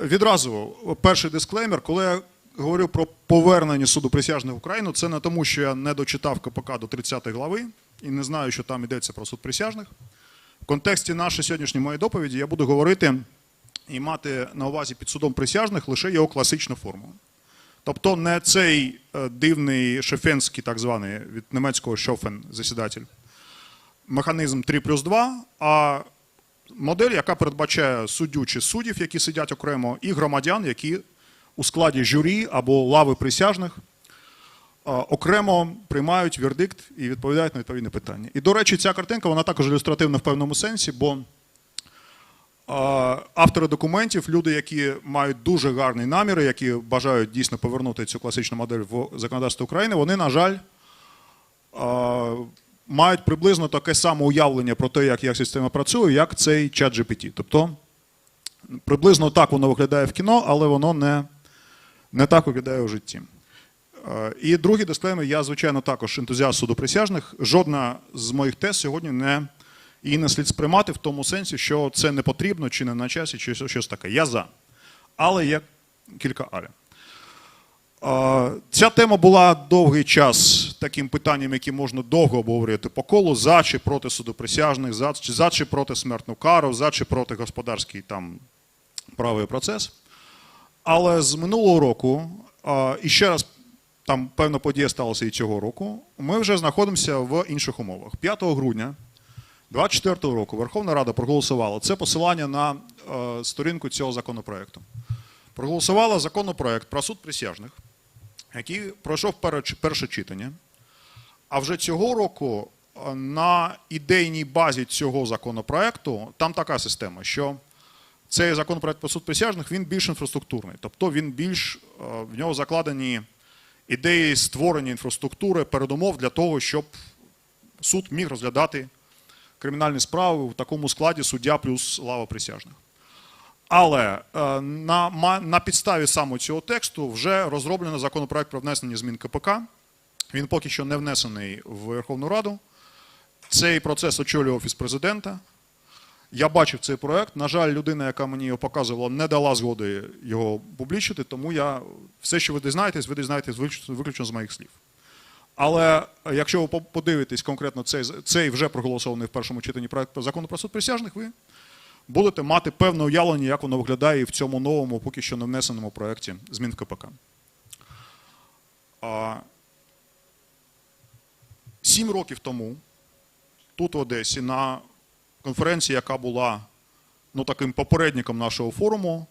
Відразу перший дисклеймер, коли я говорю про повернення суду присяжних в Україну, це не тому, що я не дочитав КПК до 30 глави і не знаю, що там йдеться про суд присяжних. В контексті нашої сьогоднішньої моєї доповіді я буду говорити і мати на увазі під судом присяжних лише його класичну форму. Тобто не цей е, дивний шефенський, так званий від німецького шофен засідатель, механізм 3 плюс 2, а модель, яка передбачає суддю чи суддів, які сидять окремо, і громадян, які у складі журі або лави присяжних окремо приймають вердикт і відповідають на відповідне питання. І, до речі, ця картинка вона також ілюстративна в певному сенсі, бо автори документів, люди, які мають дуже гарні наміри, які бажають дійсно повернути цю класичну модель в законодавство України, вони, на жаль, мають приблизно таке саме уявлення про те, як, як система працює, як цей чат GPT. Тобто приблизно так воно виглядає в кіно, але воно не, не так виглядає у житті. Е, І другий дисклеймер, я, звичайно, також ентузіаст суду присяжних. Жодна з моїх тез сьогодні не її не слід сприймати в тому сенсі, що це не потрібно чи не на часі, чи щось- таке. Я за. Але є кілька але. Е, Ця тема була довгий час таким питанням, яке можна довго обговорювати по колу, за чи проти судоприсяжних, за, за чи проти смертну кару, за чи проти господарський там правий процес. Але з минулого року, і ще раз, там певна подія сталася і цього року, ми вже знаходимося в інших умовах. 5 грудня 2024 року Верховна Рада проголосувала це посилання на е, сторінку цього законопроекту. Проголосувала законопроект про суд присяжних, який пройшов перше читання. А вже цього року е, на ідейній базі цього законопроекту там така система, що цей законопроект про суд присяжних він більш інфраструктурний, тобто він більш е, в нього закладені ідеї створення інфраструктури, передумов для того, щоб суд міг розглядати кримінальні справи в такому складі суддя плюс лава присяжних. Але е, на, на підставі саме цього тексту вже розроблено законопроект про внесення змін КПК. Він поки що не внесений в Верховну Раду. Цей процес очолює Офіс президента. Я бачив цей проект. На жаль, людина, яка мені його показувала, не дала згоди його публічити, тому я все, що ви дізнаєтесь, ви дізнаєтесь виключно з моїх слів. Але е, якщо ви подивитесь конкретно цей, цей вже проголосований в першому читанні проект про закону про суд присяжних, ви будете мати певне уявлення, як воно виглядає в цьому новому, поки що не внесеному проєкті змін в КПК. Сім років тому, тут в Одесі, на конференції, яка була ну, таким попередником нашого форуму,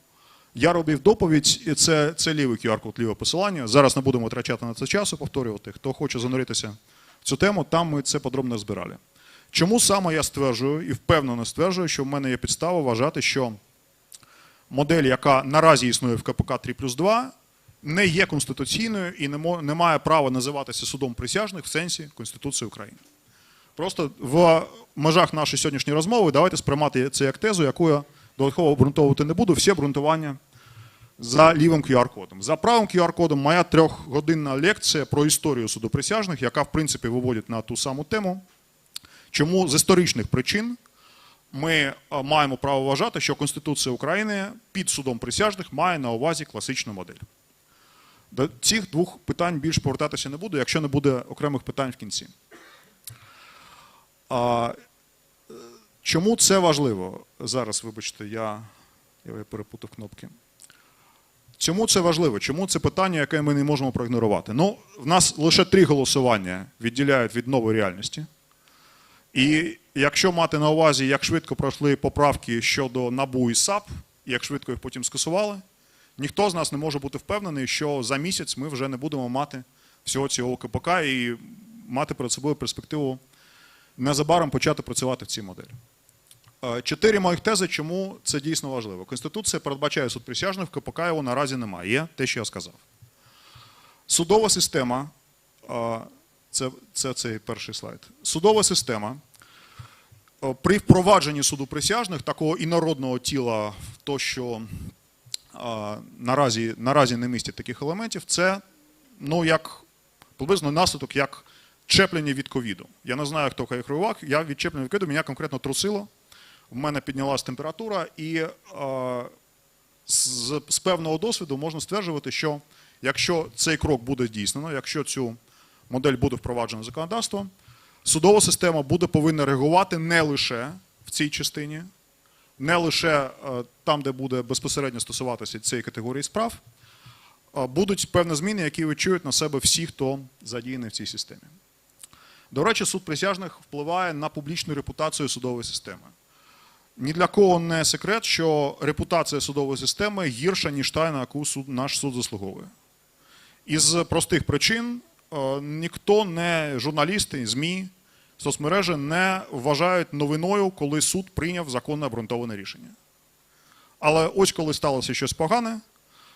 я робив доповідь, і це, це лівий QR-код, ліве посилання. Зараз не будемо витрачати на це часу, повторювати. Хто хоче зануритися в цю тему, там ми це подробно збирали. Чому саме я стверджую і впевнено стверджую, що в мене є підстава вважати, що модель, яка наразі існує в КПК 3 плюс 2, не є конституційною і не, має права називатися судом присяжних в сенсі Конституції України. Просто в межах нашої сьогоднішньої розмови давайте сприймати це як тезу, яку я додатково обґрунтовувати не буду. Всі обґрунтування за лівим QR-кодом. За правим QR-кодом моя трьохгодинна лекція про історію суду присяжних, яка в принципі виводить на ту саму тему. Чому з історичних причин ми е, маємо право вважати, що Конституція України під судом присяжних має на увазі класичну модель. До цих двох питань більш повертатися не буду, якщо не буде окремих питань в кінці. А, чому це важливо? Зараз, вибачте, я, я перепутав кнопки. Чому це важливо? Чому це питання, яке ми не можемо проігнорувати? Ну, в нас лише три голосування відділяють від нової реальності. І якщо мати на увазі, як швидко пройшли поправки щодо НАБУ і САП, як швидко їх потім скасували, ніхто з нас не може бути впевнений, що за місяць ми вже не будемо мати всього цього КПК і мати перед собою перспективу незабаром почати працювати в цій моделі. Е, Чотири моїх тези, чому це дійсно важливо. Конституція передбачає суд присяжних, КПК його наразі немає. Є те, що я сказав. Судова система, е, це, це цей перший слайд. Судова система е, при впровадженні суду присяжних, такого інородного тіла, то, що наразі, наразі не містять таких елементів, це ну, як приблизно наслідок як чеплення від ковіду. Я не знаю, хто як реагував, я від чеплення від ковіду мене конкретно трусило. В мене піднялась температура, і е, з, з певного досвіду можна стверджувати, що якщо цей крок буде здійснено, якщо цю модель буде впроваджено законодавством, судова система буде повинна реагувати не лише в цій частині, не лише е, там, де буде безпосередньо стосуватися цієї категорії справ, будуть певні зміни, які відчують на себе всі, хто задіяний в цій системі. До речі, суд присяжних впливає на публічну репутацію судової системи. Ні для кого не секрет, що репутація судової системи гірша, ніж та, на яку суд, наш суд заслуговує. Із простих причин е, ніхто, не журналісти, ЗМІ, соцмережі не вважають новиною, коли суд прийняв законне обґрунтоване рішення. Але ось коли сталося щось погане,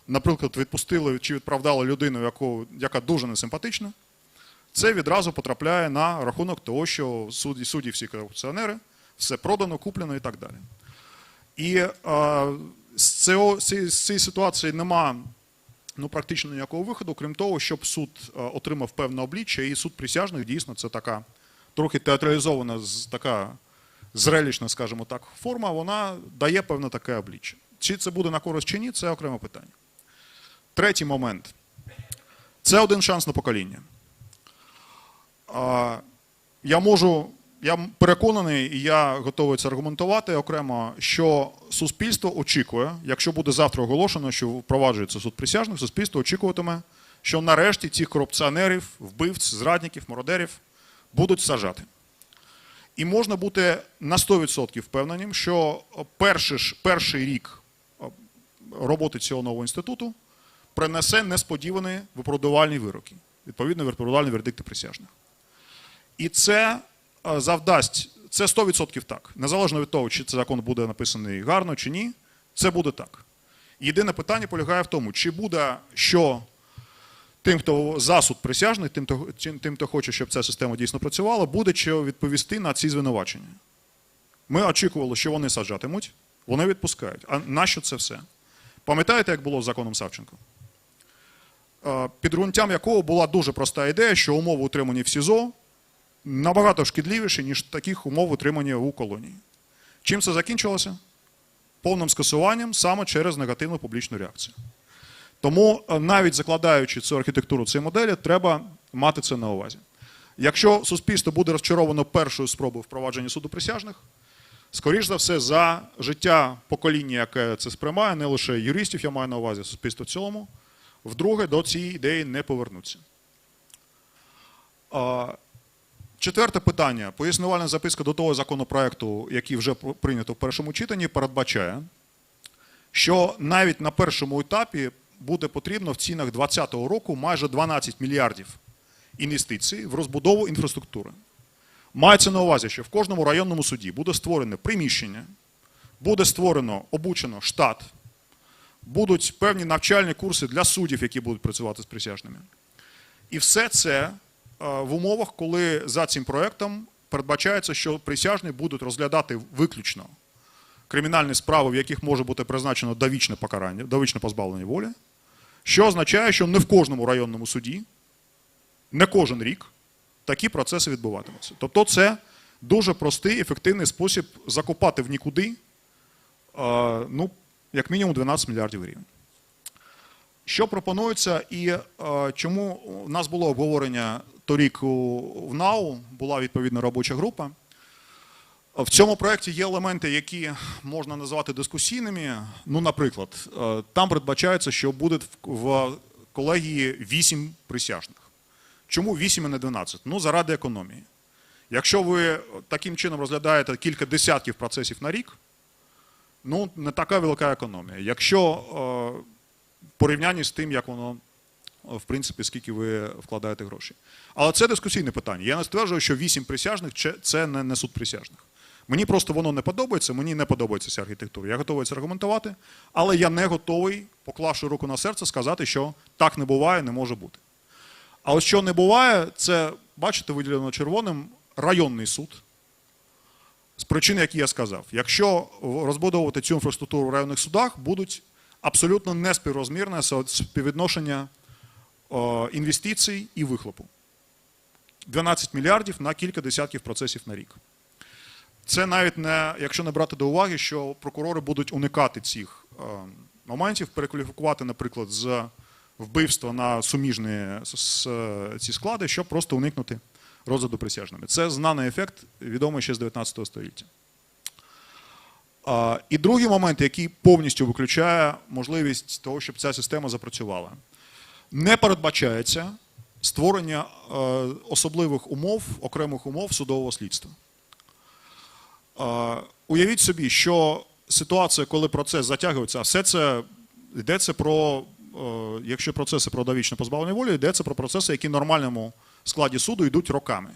наприклад, відпустили чи відправдали людину, яку, яка дуже несимпатична, це відразу потрапляє на рахунок того, що судді, судді всі корупціонери, все продано, куплено і так далі. І е, з, цього, з цієї- ситуації нема ну, практично ніякого виходу, крім того, щоб суд е, отримав певне обличчя, і суд присяжних дійсно це така трохи театралізована, така зрелищна, скажімо так, форма, вона дає певне таке обличчя. Чи це буде на користь чи ні, це окреме питання. Третій момент. Це один шанс на покоління. Я можу, я переконаний, і я готовий це аргументувати окремо, що суспільство очікує, якщо буде завтра оголошено, що впроваджується суд присяжних, суспільство очікуватиме, що нарешті цих корупціонерів, вбивць, зрадників, мародерів будуть сажати. І можна бути на 100% впевненим, що перший, ж- перший рік е, роботи цього нового інституту принесе несподівані виправдувальні вироки, відповідно, виправдувальні вердикти присяжних. І це е, завдасть, це 100% так. Незалежно від того, чи цей закон буде написаний гарно чи ні, це буде так. Єдине питання полягає в тому, чи буде що тим, хто засуд присяжний, тим, хто, тим, хто хоче, щоб ця система дійсно працювала, буде що відповісти на ці звинувачення. Ми очікували, що вони саджатимуть, вони відпускають. А нащо це все? Пам'ятаєте, як було з законом Савченко? Е, Підґрунтям якого була дуже проста ідея, що умови утримання в СІЗО набагато шкідливіші, ніж таких умов утримання у колонії. Чим це закінчилося? Повним скасуванням саме через негативну публічну реакцію. Тому е, навіть закладаючи цю архітектуру цієї моделі, треба мати це на увазі. Якщо суспільство буде розчаровано першою спробою впровадження суду присяжних, скоріш за все, за життя покоління, яке це сприймає, не лише юристів, я маю на увазі суспільство в цілому, вдруге до цієї ідеї не повернуться. Четверте питання. Пояснювальна записка до того законопроекту, який вже прийнято в першому читанні, передбачає, що навіть на першому етапі буде потрібно в цінах 2020 року майже 12 мільярдів інвестицій в розбудову інфраструктури. Мається на увазі, що в кожному районному суді буде створене приміщення, буде створено, обучено штат, будуть певні навчальні курси для суддів, які будуть працювати з присяжними. І все це е, в умовах, коли за цим проектом передбачається, що присяжні будуть розглядати виключно кримінальні справи, в яких може бути призначено довічне покарання, довічне позбавлення волі, що означає, що не в кожному районному суді, не кожен рік такі процеси відбуватимуться. Тобто, це дуже простий, ефективний спосіб закопати в нікуди, ну, як мінімум 12 мільярдів гривень. Що пропонується і чому у нас було обговорення торік у, в НАУ, була відповідна робоча група. В цьому проєкті є елементи, які можна назвати дискусійними. Ну, наприклад, е, там передбачається, що буде в- колегії 8 присяжних. Чому 8 і не 12? Ну, заради економії. Якщо ви таким чином розглядаєте кілька десятків процесів на рік, ну, не така велика економія. Якщо е, в порівнянні з тим, як воно, е, в принципі, скільки ви вкладаєте гроші. Але це дискусійне питання. Я не стверджую, що 8 присяжних це- не суд присяжних. Мені просто воно не подобається, мені не подобається ця архітектура. Я готовий це аргументувати, але я не готовий, поклавши руку на серце, сказати, що так не буває, не може бути. А ось що не буває, це, бачите, виділено червоним районний суд. З причин, які я сказав. Якщо розбудовувати цю інфраструктуру в районних судах, будуть абсолютно неспіврозмірне співвідношення е, інвестицій і вихлопу. 12 мільярдів на кілька десятків процесів на рік. Це навіть не, якщо не брати до уваги, що прокурори будуть уникати цих е, моментів, перекваліфікувати, наприклад, з вбивства на суміжні ці склади, щоб просто уникнути розгляду присяжними. Це знаний ефект, відомий ще з 19 століття. І другий момент, який повністю виключає можливість того, щоб ця система запрацювала. Не передбачається створення е, особливих умов, окремих умов судового слідства. Уявіть собі, що ситуація, коли процес затягується, все це йдеться про, е, якщо процеси про довічне позбавлення волі, йдеться про процеси, які в нормальному складі суду йдуть роками.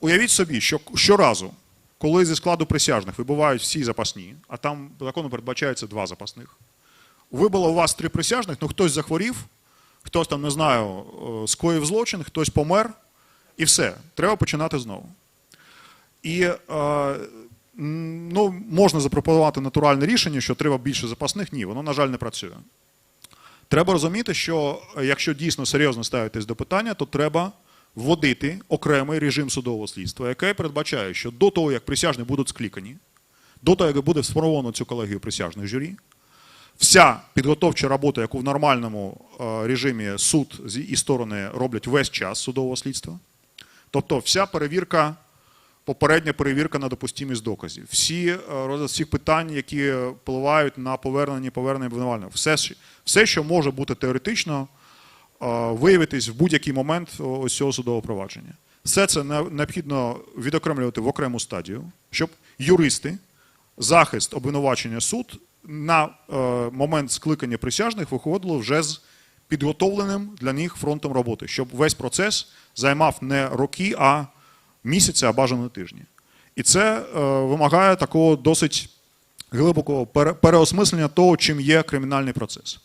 Уявіть собі, що щоразу, коли зі складу присяжних вибувають всі запасні, а там законом передбачається два запасних, вибило у вас три присяжних, ну хтось захворів, хтось там, не знаю, е, скоїв злочин, хтось помер, і все, треба починати знову. І е, ну, можна запропонувати натуральне рішення, що треба більше запасних. Ні, воно, на жаль, не працює. Треба розуміти, що е, якщо дійсно серйозно ставитись до питання, то треба вводити окремий режим судового слідства, який передбачає, що до того, як присяжні будуть скликані, до того, як буде сформовано цю колегію присяжних журі, вся підготовча робота, яку в нормальному е, режимі суд і сторони роблять весь час судового слідства, тобто вся перевірка попередня перевірка на допустимість доказів, всі е, розгляд всіх питань, які впливають на повернення повернення обвинувального. Все, все, що може бути теоретично, е, виявитись в будь-який момент ось цього судового провадження. Все це необхідно відокремлювати в окрему стадію, щоб юристи, захист, обвинувачення суд на е, момент скликання присяжних виходило вже з підготовленим для них фронтом роботи, щоб весь процес займав не роки, а місяця, а бажано тижні. І це е, вимагає такого досить глибокого переосмислення того, чим є кримінальний процес.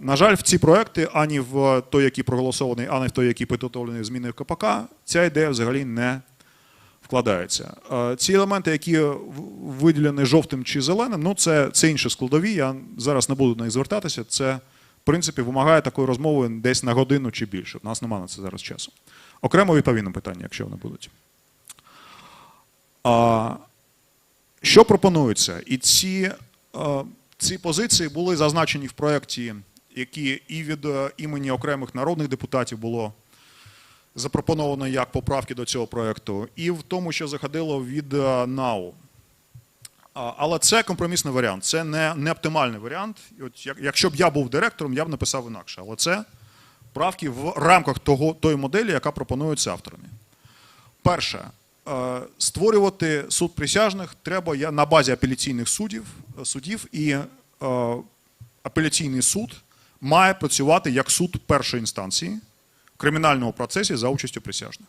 На жаль, в ці проекти, ані в той, який проголосований, ані в той, який підготовлений зміни в КПК, ця ідея взагалі не вкладається. Ці елементи, які виділені жовтим чи зеленим, ну це, це інші складові. Я зараз не буду на них звертатися. Це, в принципі, вимагає такої розмови десь на годину чи більше. У нас немає на це зараз часу. Окремо відповім на питання, якщо вони будуть. А, що пропонується? І ці, ці позиції були зазначені в проєкті, які і від е, імені окремих народних депутатів було запропоновано як поправки до цього проєкту, і в тому, що заходило від е, НАУ. Але це компромісний варіант, це не, не оптимальний варіант. От як, якщо б я був директором, я б написав інакше. Але це правки в рамках того, тої моделі, яка пропонується авторами. Перше, е, створювати суд присяжних треба на базі апеляційних судів, судів, і е, апеляційний суд має працювати як суд першої інстанції в кримінальному процесі за участю присяжних.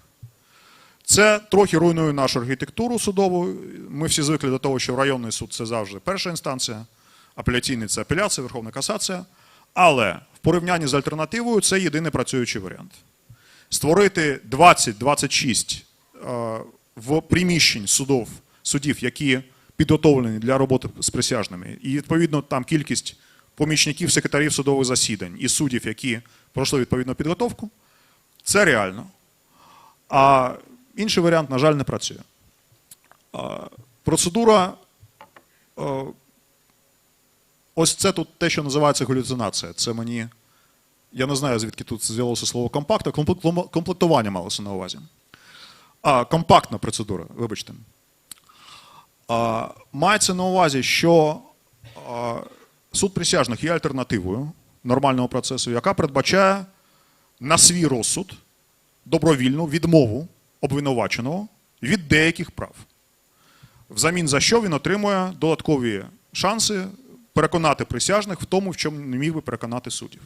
Це трохи руйнує нашу архітектуру судову. Ми всі звикли до того, що районний суд це завжди перша інстанція, апеляційний це апеляція, Верховна касація. Але в порівнянні з альтернативою це єдиний працюючий варіант. Створити 20-26 е, в приміщень судов, судів, які підготовлені для роботи з присяжними, і відповідно там кількість помічників секретарів судових засідань і суддів, які пройшли відповідну підготовку, це реально. А інший варіант, на жаль, не працює. Процедура. Ось це тут те, що називається галюцинація. Це мені. Я не знаю, звідки тут з'явилося слово компакт, а комплектування малося на увазі. А, компактна процедура, вибачте. А, мається на увазі, що а, суд присяжних є альтернативою нормального процесу, яка передбачає на свій розсуд добровільну відмову обвинуваченого від деяких прав. Взамін за що він отримує додаткові шанси переконати присяжних в тому, в чому не міг би переконати суддів.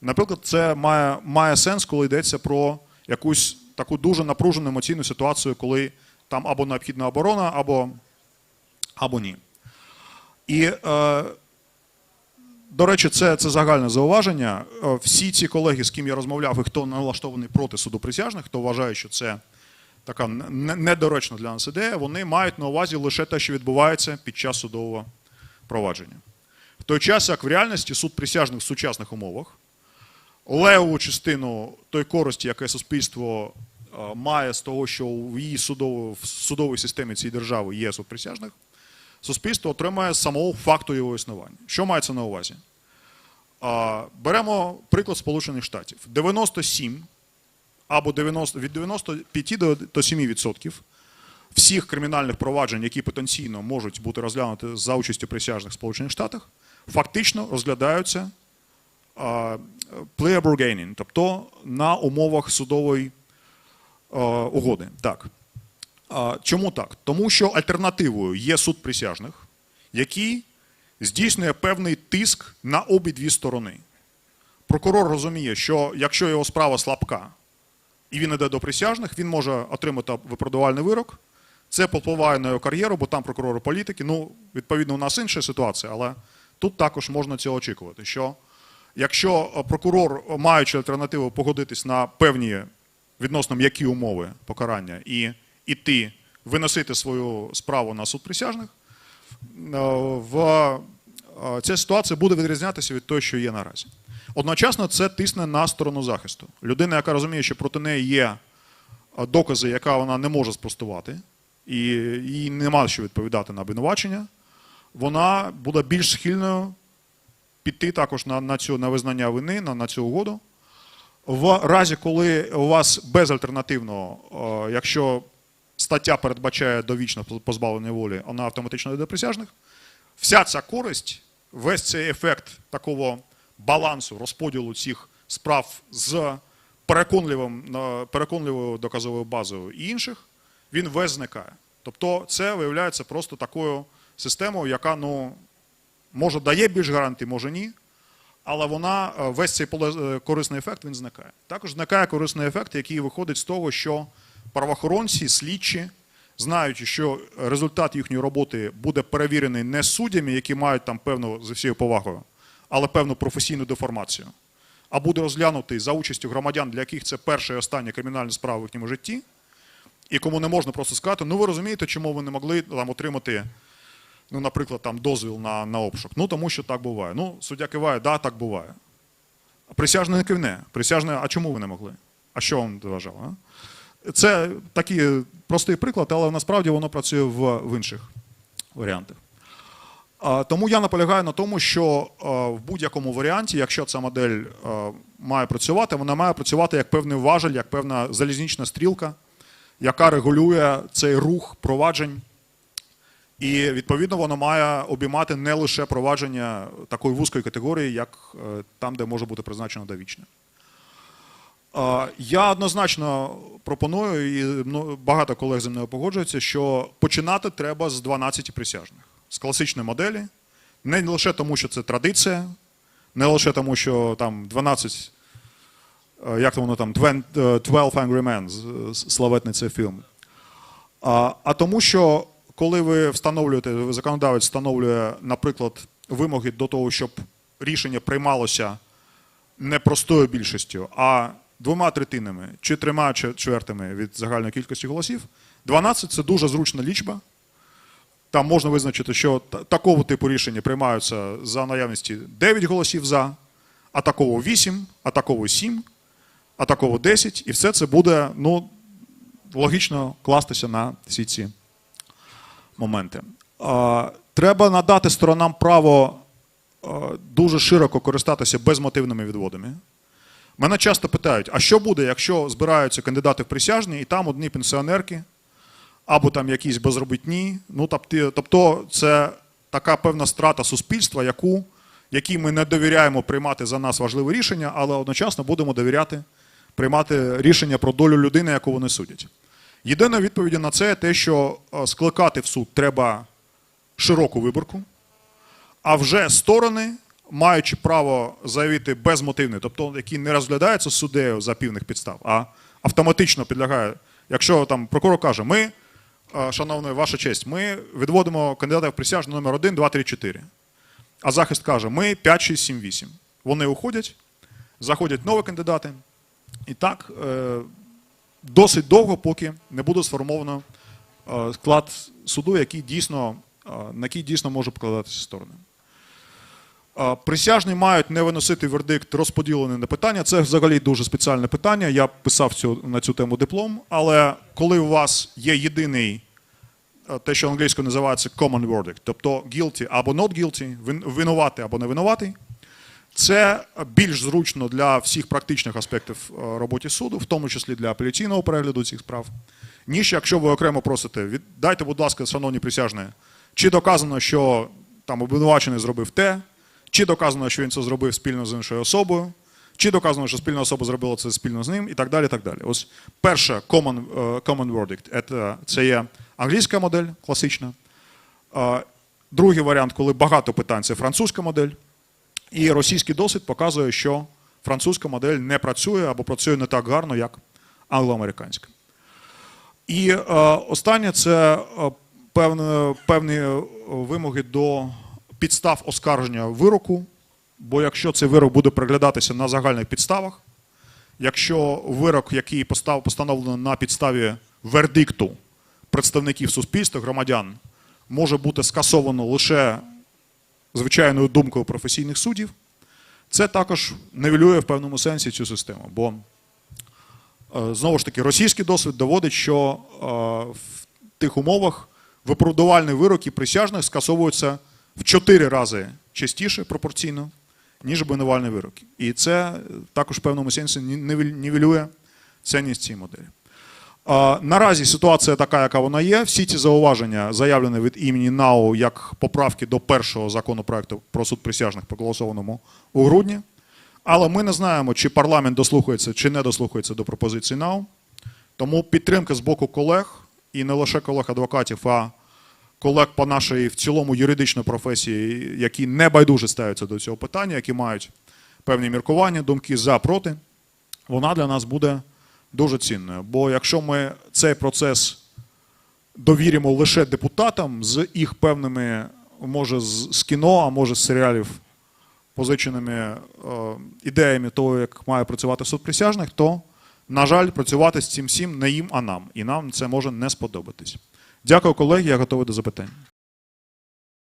Наприклад, це має, має сенс, коли йдеться про якусь таку дуже напружену емоційну ситуацію, коли там або необхідна оборона, або, або ні. І, е, до речі, це, це загальне зауваження. Е, Всі ці колеги, з ким я розмовляв, і хто налаштований проти суду присяжних, хто вважає, що це така недоречна для нас ідея, вони мають на увазі лише те, що відбувається під час судового провадження. Той час, як в реальності суд присяжних в сучасних умовах, левову частину той користі, яке суспільство е, має з того, що в її судово, в судовій системі цієї держави є суд присяжних, суспільство отримає самого факту його існування. Що мається на увазі? Беремо приклад Сполучених Штатів. 97 або 90, від 95 до, до 7% всіх кримінальних проваджень, які потенційно можуть бути розглянуті за участю присяжних в Сполучених Штатах, фактично розглядаються а, plea bargaining, тобто на умовах судової угоди. Так. Чому так? Тому що альтернативою є суд присяжних, який здійснює певний тиск на обидві сторони. Прокурор розуміє, що якщо його справа слабка і він йде до присяжних, він може отримати виправдувальний вирок. Це попливає на його кар'єру, бо там прокурори політики. Ну, відповідно, у нас інша ситуація, але тут також можна цього очікувати. Що якщо прокурор, маючи альтернативу, погодитись на певні відносно м'які умови покарання і іти виносити свою справу на суд присяжних, е, в е, ця ситуація буде відрізнятися від того, що є наразі. Одночасно це тисне на сторону захисту. Людина, яка розуміє, що проти неї є е, докази, яка вона не може спростувати, і їй нема що відповідати на обвинувачення, вона буде більш схильною піти також на, на, цю, на визнання вини, на, на цю угоду. В разі, коли у вас безальтернативно, е, якщо стаття передбачає довічне позбавлення волі, вона автоматично йде до присяжних, вся ця користь, весь цей ефект такого балансу, розподілу цих справ з переконливим, е, переконливою доказовою базою і інших, він весь зникає. Тобто це виявляється просто такою системою, яка ну, може дає більш гарантій, може ні. Але вона е, весь цей е, корисний ефект він зникає. Також зникає корисний ефект, який виходить з того, що правоохоронці, слідчі, знаючи, що результат їхньої роботи буде перевірений не суддями, які мають там певну з всією повагою, але певну професійну деформацію, а буде розглянутий за участю громадян, для яких це перша і остання кримінальна справа в їхньому житті, і кому не можна просто сказати, ну ви розумієте, чому ви не могли там отримати ну, наприклад, там дозвіл на, на обшук. Ну, тому що так буває. Ну, суддя киває, да, так буває. А присяжний не кивне. Присяжний, а чому ви не могли? А що вам вважав? А? Це такий простий приклад, але насправді воно працює в, в інших варіантах. Тому я наполягаю на тому, що в будь-якому варіанті, якщо ця модель має працювати, вона має працювати як певний важель, як певна залізнична стрілка, яка регулює цей рух проваджень і відповідно воно має обіймати не лише провадження такої вузької категорії, як е, там, де може бути призначено довічне. Е, Я однозначно пропоную, і ну, багато колег зі мною погоджуються, що починати треба з 12 присяжних, з класичної моделі, не лише тому, що це традиція, не лише тому, що там 12, е, як воно там, 12 Angry Men, славетний цей фільм. А тому, що коли ви встановлюєте, законодавець встановлює, наприклад, вимоги до того, щоб рішення приймалося не простою більшістю, а двома третинами чи трьома чвертими від загальної кількості голосів, 12 це дуже зручна лічба. Там можна визначити, що такого типу рішення приймаються за наявності 9 голосів за, а такого 8, а такого 7, а такого 10, і все це буде ну, логічно кластися на всі ці моменти. Треба надати сторонам право дуже широко користатися безмотивними відводами. Мене часто питають, а що буде, якщо збираються кандидати в присяжні, і там одні пенсіонерки, або там якісь безробітні. Ну, тобто, це така певна страта суспільства, яку, якій ми не довіряємо приймати за нас важливе рішення, але одночасно будемо довіряти приймати рішення про долю людини, яку вони судять. Єдина відповідь на це те, що е, скликати в суд треба широку виборку, а вже сторони, маючи право заявити безмотивний, тобто які не розглядаються суддею за півних підстав, а автоматично підлягає. Якщо там прокурор каже, ми, е, шановна ваша честь, ми відводимо кандидата в присяжну номер 1, 2, 3, 4. А захист каже, ми 5, 6, 7, 8. Вони уходять, заходять нові кандидати. І так е, досить довго, поки не буде сформовано е, склад суду, який дійсно, е, на який дійсно може покладатися сторони. Е, Присяжні мають не виносити вердикт розподілений на питання. Це взагалі дуже спеціальне питання. Я писав цю, на цю тему диплом. Але коли у вас є єдиний те, що англійською називається common verdict, тобто guilty або not guilty, вин- винуватий або не винуватий. Це більш зручно для всіх практичних аспектів е, роботи суду, в тому числі для апеляційного перегляду цих справ, ніж якщо ви окремо просите, дайте, будь ласка, шановні присяжні, чи доказано, що там обвинувачений зробив те, чи доказано, що він це зробив спільно з іншою особою, чи доказано, що спільна особа зробила це спільно з ним, і так далі. так далі. Ось перше common, е, common verdict це, це є англійська модель класична. Е, Другий варіант, коли багато питань, це французька модель. І російський досвід показує, що французька модель не працює або працює не так гарно, як англоамериканська. І е, останнє це е, певне, певні е, вимоги до підстав оскарження вироку. Бо якщо цей вирок буде переглядатися на загальних підставах, якщо вирок, який постав, постановлено на підставі вердикту представників суспільства, громадян, може бути скасовано лише звичайною думкою професійних суддів, це також нивелює в певному сенсі цю систему. Бо е, знову ж таки російський досвід доводить, що е, в тих умовах виправдувальні вироки присяжних скасовуються в 4 рази частіше пропорційно, ніж обвинувальні вироки. І це також в певному сенсі ні- нівелює цінність цієї моделі. Наразі ситуація така, яка вона є. Всі ці зауваження заявлені від імені НАУ як поправки до першого законопроекту про суд присяжних, проголосованому у грудні. Але ми не знаємо, чи парламент дослухається, чи не дослухається до пропозицій НАУ. Тому підтримка з боку колег, і не лише колег-адвокатів, а колег по нашій в цілому юридичної професії, які не байдуже ставляться до цього питання, які мають певні міркування, думки за проти, вона для нас буде дуже цінною. Бо якщо ми цей процес довіримо лише депутатам з їх певними, може, з, кіно, а може з серіалів, позиченими е, ідеями того, як має працювати суд присяжних, то, на жаль, працювати з цим всім не їм, а нам. І нам це може не сподобатись. Дякую, колеги, я готовий до запитань.